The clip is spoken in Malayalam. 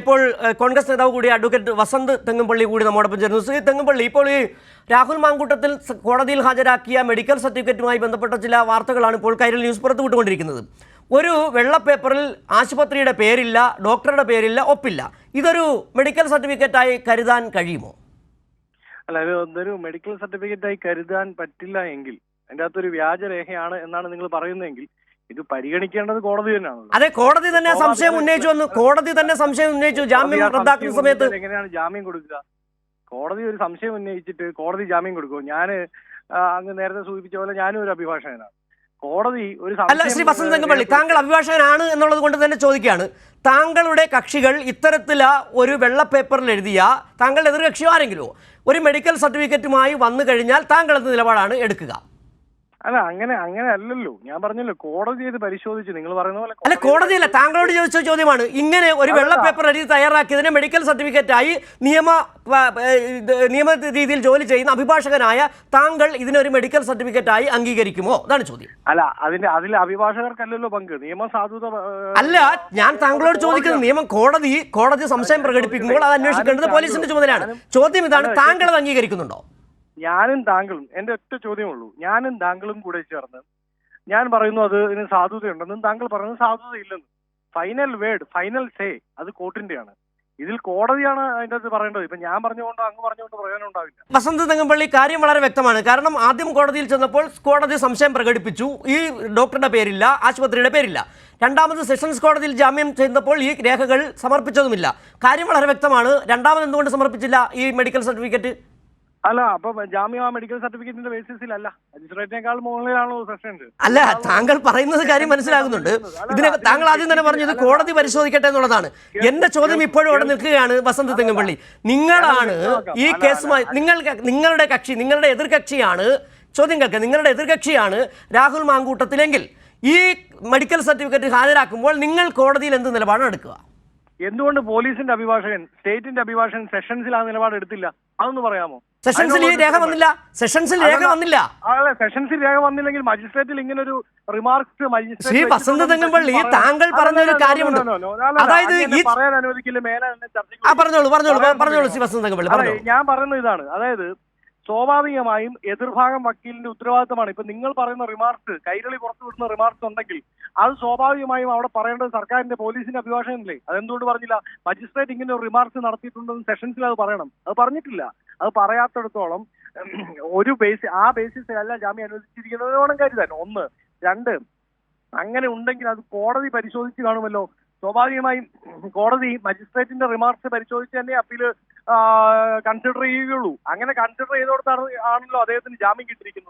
ഇപ്പോൾ കോൺഗ്രസ് നേതാവ് കൂടി അഡ്വക്കേറ്റ് വസന്ത് തെങ്ങുംപള്ളി കൂടി നമ്മോടൊപ്പം ചേർന്നു ശ്രീ തെങ്ങുംപള്ളി ഇപ്പോൾ ഈ രാഹുൽ മാങ്കൂട്ടത്തിൽ കോടതിയിൽ ഹാജരാക്കിയ മെഡിക്കൽ സർട്ടിഫിക്കറ്റുമായി ബന്ധപ്പെട്ട ചില വാർത്തകളാണ് ഇപ്പോൾ കൈരൽ ന്യൂസ് പുറത്തു വിട്ടുകൊണ്ടിരിക്കുന്നത്. ഒരു വെള്ള പേപ്പറിൽ ആശുപത്രിയുടെ പേരില്ല ഡോക്ടറുടെ പേരില്ല ഒപ്പില്ല. ഇതൊരു മെഡിക്കൽ സർട്ടിഫിക്കറ്റായി കരുതാൻ കഴിയുമോ? അല്ല ഇത് ഇതൊരു മെഡിക്കൽ സർട്ടിഫിക്കറ്റായി കരുതാൻ പറ്റില്ല എങ്കിൽ അതിന്റെ അകത്തൊരു വ്യാജരേഖയാണ് എന്നാണ് നിങ്ങൾ പറയുന്നതെങ്കിൽ ഇത് പരിഗണിക്കേണ്ടത് കോടതി തന്നെയാണ് അതെ കോടതി തന്നെ സംശയം ഉന്നയിച്ചു വന്നു. കോടതി തന്നെ സംശയം ഉന്നയിച്ചു. ജാമ്യം റദ്ദാക്കുന്ന സമയത്ത് എങ്ങനെയാണ് ജാമ്യം കൊടുക്കുക? കോടതി ഒരു സംശയം ഉന്നയിച്ചിട്ട് കോടതി ജാമ്യം കൊടുക്കും ഞാൻ അങ്ങ് നേരത്തെ സൂചിപ്പിച്ച പോലെ ഞാനും ഒരു അഭിഭാഷകനാണ്. കോടതി ഒരു അല്ല ശ്രീ വസന്ത് തങ്കപ്പള്ളി താങ്കൾ അഭിഭാഷകനാണ് എന്നുള്ളത് കൊണ്ട് തന്നെ ചോദിക്കുകയാണ്. താങ്കളുടെ കക്ഷികൾ ഇത്തരത്തില ഒരു വെള്ള പേപ്പറിൽ എഴുതിയ താങ്കളുടെ എതിർകക്ഷിയോ ആരെങ്കിലുമോ? ഒരു മെഡിക്കൽ സർട്ടിഫിക്കറ്റുമായി വന്നു കഴിഞ്ഞാൽ താങ്കൾ നിലപാടാണ് എടുക്കുക? അല്ല അങ്ങനെ അങ്ങനെ അല്ലല്ലോ. ഞാൻ പറഞ്ഞല്ലോ കോടതി ഇത് പരിശോധിച്ച് നിങ്ങൾ പറയുന്ന പോലെ അല്ല കോടതിയല്ല താങ്കളോട് ചോദിച്ച ചോദ്യമാണ്. ഇങ്ങനെ ഒരു വെള്ള പേപ്പർ എഴുതി തയ്യാറാക്കിയതിനെ മെഡിക്കൽ സർട്ടിഫിക്കറ്റായി നിയമ നിയമ രീതിയിൽ ജോലി ചെയ്യുന്ന അഭിഭാഷകനായ താങ്കൾ ഇതിനൊരു മെഡിക്കൽ സർട്ടിഫിക്കറ്റ് ആയി അംഗീകരിക്കുമോ? അതാണ് ചോദ്യം. അല്ല അതിന്റെ അതിൽ അഭിഭാഷകർക്കല്ലല്ലോ പങ്ക്. നിയമ സാധുത അല്ല ഞാൻ താങ്കളോട് ചോദിക്കുന്നത് നിയമം കോടതി കോടതി സംശയം പ്രകടിപ്പിക്കുമ്പോൾ അത് അന്വേഷിക്കേണ്ടത് പോലീസിന്റെ ചുമതലയാണ്. ചോദ്യം ഇതാണ് താങ്കൾ അത് അംഗീകരിക്കുന്നുണ്ടോ? ഞാനും താങ്കളും എന്റെ ഒറ്റ ചോദ്യമുള്ളൂ ഞാനും താങ്കളും കൂടെ ചേർന്ന് ഞാൻ പറയുന്നു അത് ഇതിന് സാധുതയുണ്ടെന്നും താങ്കൾ പറയുന്നത് സാധുതയില്ലെന്നും. ഫൈനൽ വേർഡ് ഫൈനൽ സേ അത് കോർട്ടിന്റെയാണ് ഇതിൽ കോടതിയാണ് അതിന്റെ അത് പറയേണ്ടത്. ഇപ്പൊ ഞാൻ പറഞ്ഞുകൊണ്ടോ അങ്ങ് പറഞ്ഞുകൊണ്ടോ പ്രയോജനം ഉണ്ടാവില്ല. വസന്ത് തെങ്ങമ്പള്ളി കാര്യം വളരെ വ്യക്തമാണ്. കാരണം ആദ്യം കോടതിയിൽ ചെന്നപ്പോൾ കോടതി സംശയം പ്രകടിപ്പിച്ചു. ഈ ഡോക്ടറുടെ പേരില്ല ആശുപത്രിയുടെ പേരില്ല. രണ്ടാമത് സെഷൻസ് കോടതിയിൽ ജാമ്യം ചെയ്യുന്നപ്പോൾ ഈ രേഖകൾ സമർപ്പിച്ചതുമില്ല. കാര്യം വളരെ വ്യക്തമാണ്. രണ്ടാമത് എന്തുകൊണ്ട് സമർപ്പിച്ചില്ല ഈ മെഡിക്കൽ സർട്ടിഫിക്കറ്റ്? അല്ല അപ്പൊ ജാമ്യം ആ മെഡിക്കൽ സർട്ടിഫിക്കറ്റിന്റെ ബേസിസിലല്ല മജിസ്ട്രേറ്റിനേക്കാൾ മുകളിലാണോ സെഷൻസ് അല്ല താങ്കൾ പറയുന്നത് കാര്യം മനസ്സിലാകുന്നുണ്ട്. ഇതിനെ താങ്കൾ ആദ്യം തന്നെ പറഞ്ഞത് കോടതി പരിശോധിക്കട്ടെ എന്നുള്ളതാണ്. എന്റെ ചോദ്യം ഇപ്പോഴും അവിടെ നിൽക്കുകയാണ് വസന്ത് തെങ്ങുംപള്ളി. നിങ്ങളാണ് ഈ കേസുമായി നിങ്ങൾ നിങ്ങളുടെ കക്ഷി നിങ്ങളുടെ എതിർകക്ഷിയാണ്. ചോദ്യം കേൾക്കുക നിങ്ങളുടെ എതിർകക്ഷിയാണ് രാഹുൽ മാങ്കൂട്ടത്തിലെങ്കിൽ ഈ മെഡിക്കൽ സർട്ടിഫിക്കറ്റ് ഹാജരാക്കുമ്പോൾ നിങ്ങൾ കോടതിയിൽ എന്ത് നിലപാടാണ് എടുക്കുക? എന്തുകൊണ്ട് പോലീസിന്റെ അഭിഭാഷകൻ സ്റ്റേറ്റിന്റെ അഭിഭാഷകൻ സെഷൻസിൽ ആ നിലപാട് എടുത്തില്ല? അതൊന്ന് പറയാമോ? സെഷൻസിൽ ഈ രേഖ വന്നില്ല. സെഷൻസിൽ രേഖ വന്നില്ല. സെഷൻസിൽ രേഖ വന്നില്ലെങ്കിൽ മജിസ്ട്രേറ്റിൽ ഇങ്ങനെ ഒരു റിമാർക്സ് ശ്രീ വസന്ത തെങ്ങമ്പള്ളി, താങ്കൾ പറഞ്ഞ ഒരു കാര്യമുണ്ട്. അതായത് ഈ- പറയാൻ അനുവദിക്കില്ല. മേലെ പറഞ്ഞോളൂ പറഞ്ഞോളൂ പറഞ്ഞോളൂ ശ്രീ വസന്ത തെങ്ങമ്പള്ളി പറഞ്ഞോളൂ. ഞാൻ പറയുന്നത് ഇതാണ്. അതായത് സ്വാഭാവികമായും എതിർഭാഗം വക്കീലിന്റെ ഉത്തരവാദിത്തമാണ്. ഇപ്പൊ നിങ്ങൾ പറയുന്ന റിമാർക്ക് കൈരളി പുറത്തു വിടുന്ന റിമാർക്ക് ഉണ്ടെങ്കിൽ അത് സ്വാഭാവികമായും അവിടെ പറയേണ്ടത് സർക്കാരിന്റെ പോലീസിന്റെ അഭിഭാഷകനല്ലേ? അതെന്തുകൊണ്ട് പറഞ്ഞില്ല? മജിസ്ട്രേറ്റ് ഇങ്ങനെ ഒരു റിമാർക്സ് നടത്തിയിട്ടുണ്ടെന്ന് സെഷൻസിൽ അത് പറയണം. അത് പറഞ്ഞിട്ടില്ല. അത് പറയാത്തിടത്തോളം ഒരു ബേസ് ആ ബേസിസിലല്ല ജാമ്യം അനുവദിച്ചിരിക്കുന്നത് വേണം കരുതാൻ ഒന്ന്. രണ്ട്. അങ്ങനെ ഉണ്ടെങ്കിൽ അത് കോടതി പരിശോധിച്ച് കാണുമല്ലോ. സ്വാഭാവികമായും കോടതി മജിസ്ട്രേറ്റിന്റെ റിമാർക്സ് പരിശോധിച്ച് തന്നെ അപ്പീൽ കൺസിഡർ ചെയ്യുകയുള്ളൂ അങ്ങനെ കൺസിഡർ ചെയ്തോടത്താണ് ആണല്ലോ അദ്ദേഹത്തിന് ജാമ്യം കിട്ടിയിരിക്കുന്നത്.